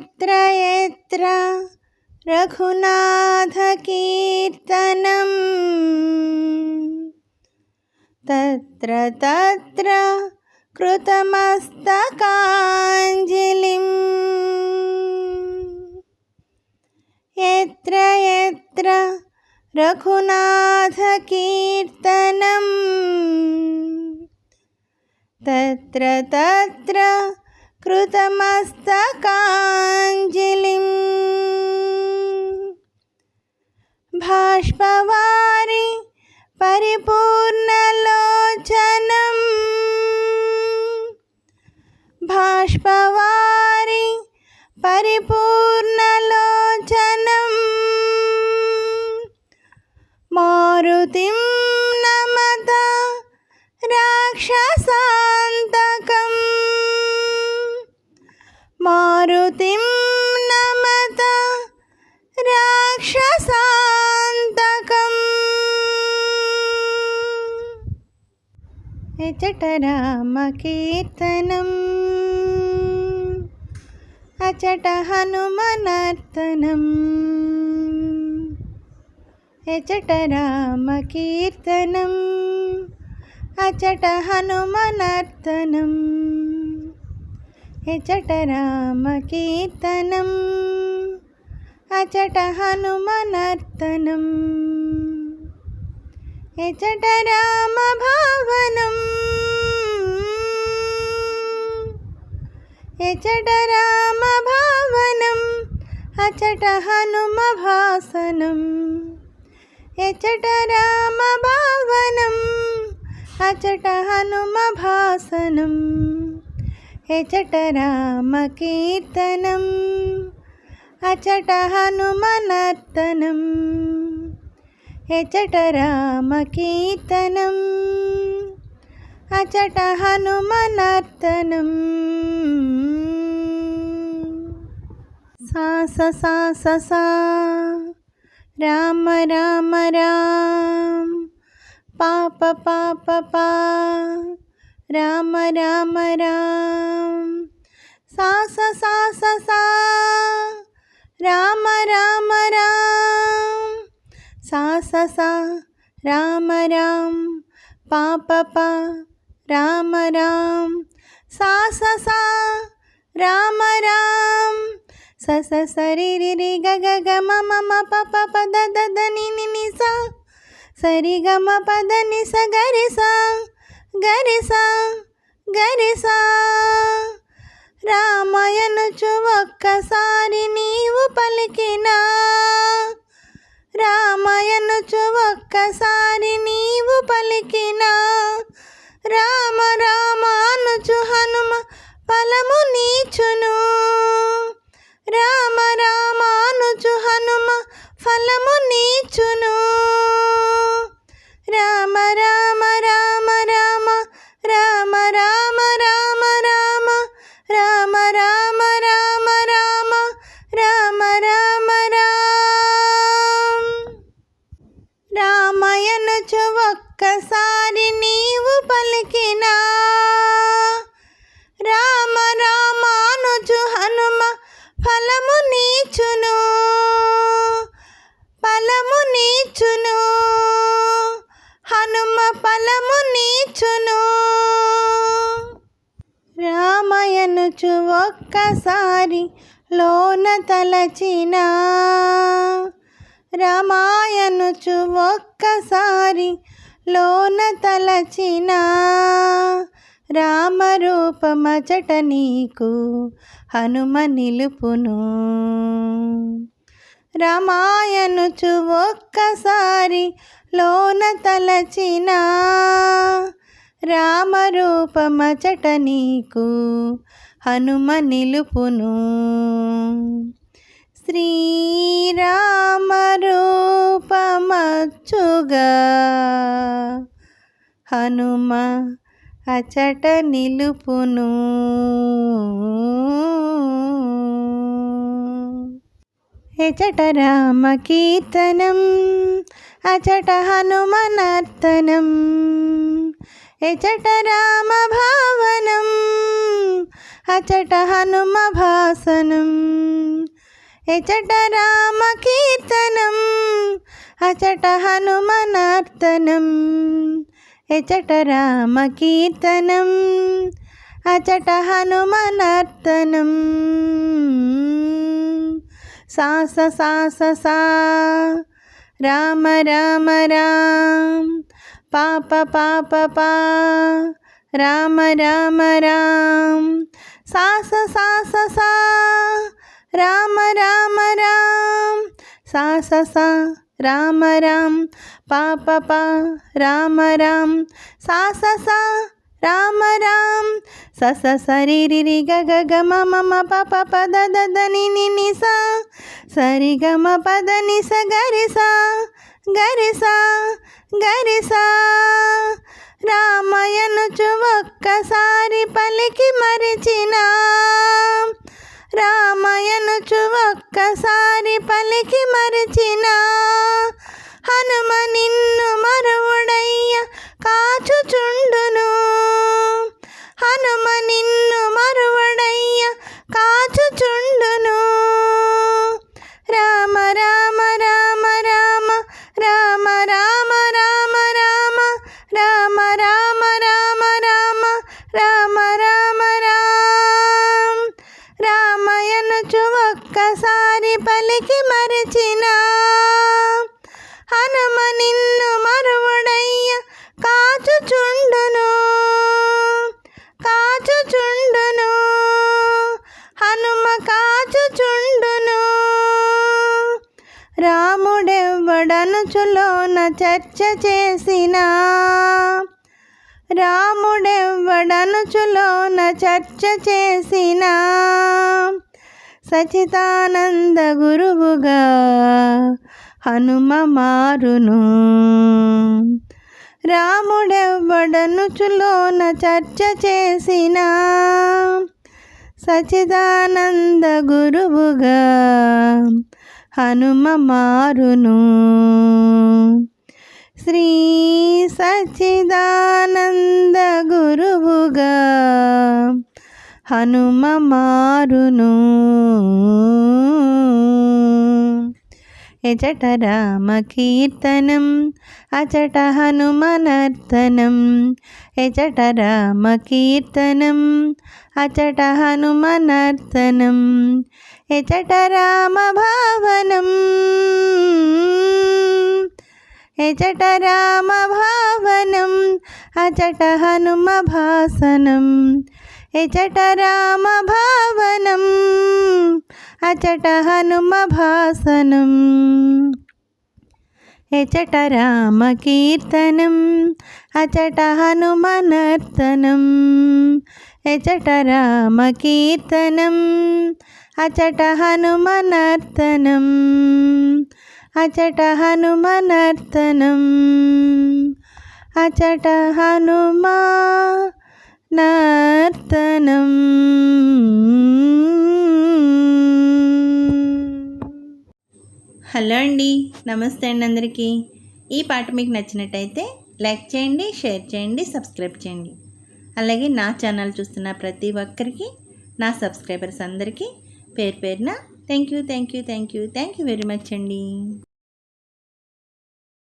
यत्र यत्र रघुनाथकीर्तनम् तत्र तत्र कृतमस्तकाञ्जलिम् यत्र यत्र रघुनाथकीर्तनम् तत्र तत्र कृतमस्तकाञ्जलिं भाष्पवारि परिपूर्णलोचनं भाष्पवारि परिपूर्णलोचनं मारुतिम् ചട്ടരാമകീർത്തനം അച്ചട ഹനുമനർത്തനം എച്ചട രാമകീർത്തനം അച്ചട ഹനുമനർത്തനം എച്ചട രാമകീർത്തനം അച്ചട ഹനുമനർത്തനം എച്ചട രാമഭാവ అచట హనుమభాసనం ఎచట రామభావనం అచట హనుమభాసనం ఎచట రామకీర్తనం అచట హనుమనర్తనం ఎచట రామకీర్తనం అచట హనుమనర్తనం സാ സാ സാ രാമ രാമ പാപ പാപ പാ രാമ രാമ രാം സാ സാ രാമ രാമ രാം സാ രാമ പാപ പാ രാമ രാം സാ രാമ స సరి రి రి గ గ గ మ మ మ ప ప ప ద ద ద ని ని ని స సరి గ మ ప ద ని స గ రి స గ రి స గ రి స రామయనుచు ఒక్కసారి నీవు పలికినా రామయనుచు ఒక్కసారి నీవు పలికినా రామ రామ అనుచు హనుమ ఫలము నీచును రామ రామానుజు హనుమ ఫలము నీచును రామ రామ రామ రామ రామ రామ రామ రామ రామ రామ రామ రామ రామ రామ రామ రామయనుచు ఒక్కసారి నీవు పలికినా రామ రామానుజు హనుమ ఫలము నీచును. ఫలము నీచును. హనుమ ఫలము నీచును. రామయనుచు ఒక్కసారి లోన తలచిన. రామాయనుచు ఒక్కసారి లోన తలచిన. రామరూపమచట నీకు హనుమ నిలుపును. రామాయను ఒక్కసారి లోన తలచిన రామరూపమచట నీకు హనుమ నిలుపును. శ్రీరామరూపమచ్చుగా హనుమ అచట నిలుపును. ఎచట రామ కీర్తనం అచట హనుమనర్తనం ఎచట రామ భావనం అచట హనుమ భాసనం ఎచట రామ కీర్తనం అచట హనుమనార్తనం ఎచట రామ కీర్తనం అచట హనుమనర్తనం. సాస సాస సా రామ రామ రామ. పాప పాప పా రామ రామ రామ. సాస సాస సా రామ రామ రామ. సాస సా రామ రామ్ పాప పా రామ రామ్ సా సా రామ రామ్. సస సరిరి గగ గమ మమ పప పద దని నిని సా. సరి గమ పద ని స గరి సా. గరి సా గరి సా. రామయనుచు ఒక్కసారి పలికి మరిచినా. రామయనుచు ఒక్కసారి పలికి మరిచిన. చర్చ చేసిన. రాముడెవ్వడనుచులోన చర్చ చేసిన. సచితానంద గురువుగా హనుమ మారును. రాముడెవ్వడనుచులోన చర్చ చేసిన. సచిదానంద గురువుగా హనుమ మారును. శ్రీ సచిదానంద గురువుగా హనుమ మారును. ఎచట రామ కీర్తనం అచట హనుమనర్తనం. ఎచట రామ కీర్తనం అచట హనుమనర్తనం. ఎచట రామ భావనం ఎచట రామ భావనం అచట హనుమ భాసనం ఎచట రామ భావనం అచట హనుమ భాసనం ఎచట రామ కీర్తనం అచట హనుమనర్తనం. ఎచట రామ కీర్తనం అచట హనుమనర్తనం. అచట హనుమనర్తనం. అచట హనుమా నర్తనం హలో అండి నమస్తే అండి అందరికీ. ఈ పాట మీకు నచ్చినట్టయితే లైక్ చేయండి షేర్ చేయండి సబ్స్క్రైబ్ చేయండి. అలాగే నా ఛానల్ చూస్తున్న ప్రతి ఒక్కరికి నా సబ్స్క్రైబర్స్ అందరికీ పేరు పేరున thank you thank you thank you. Thank you very much అండి.